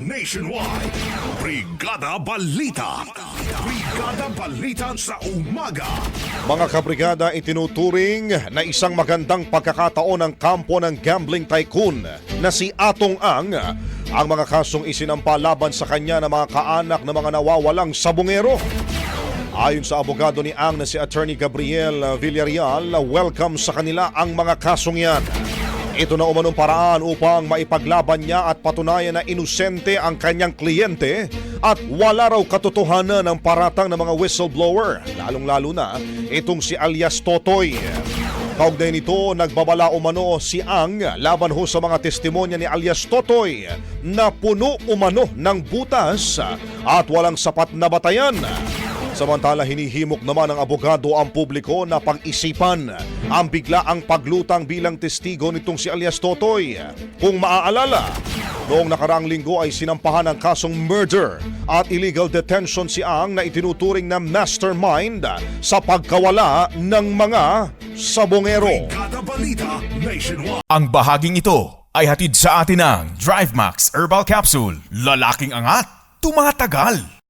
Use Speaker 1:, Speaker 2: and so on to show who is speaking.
Speaker 1: nationwide. Brigada Balita. Brigada Balita sa umaga.
Speaker 2: Mga kabrigada itinuturing na isang magandang pagkakataon ng kampo ng gambling tycoon na si Atong Ang ang mga kasong isinampa laban sa kanya ng mga kaanak ng mga nawawalang sabungero. Ayon sa abogado ni Ang na si Attorney Gabriel Villarreal, welcome sa kanila ang mga kasong yan. Ito na umanong paraan upang maipaglaban niya at patunayan na inosente ang kanyang kliyente at wala raw katotohanan ng paratang ng mga whistleblower, lalong-lalo na itong si alias Totoy. Kaugnay nito, nagbabala umano si Ang laban ho sa mga testimonya ni alias Totoy na puno umano ng butas at walang sapat na batayan. Samantala hinihimok naman ng abogado ang publiko na pag-isipan ang bigla ang paglutang bilang testigo nitong si alias Totoy. Kung maaalala, noong nakaraang linggo ay sinampahan ng kasong murder at illegal detention si Ang na itinuturing na mastermind sa pagkawala ng mga sabongero.
Speaker 3: Ang bahaging ito ay hatid sa atin ng DriveMax Herbal Capsule. Lalaking angat, tumatagal.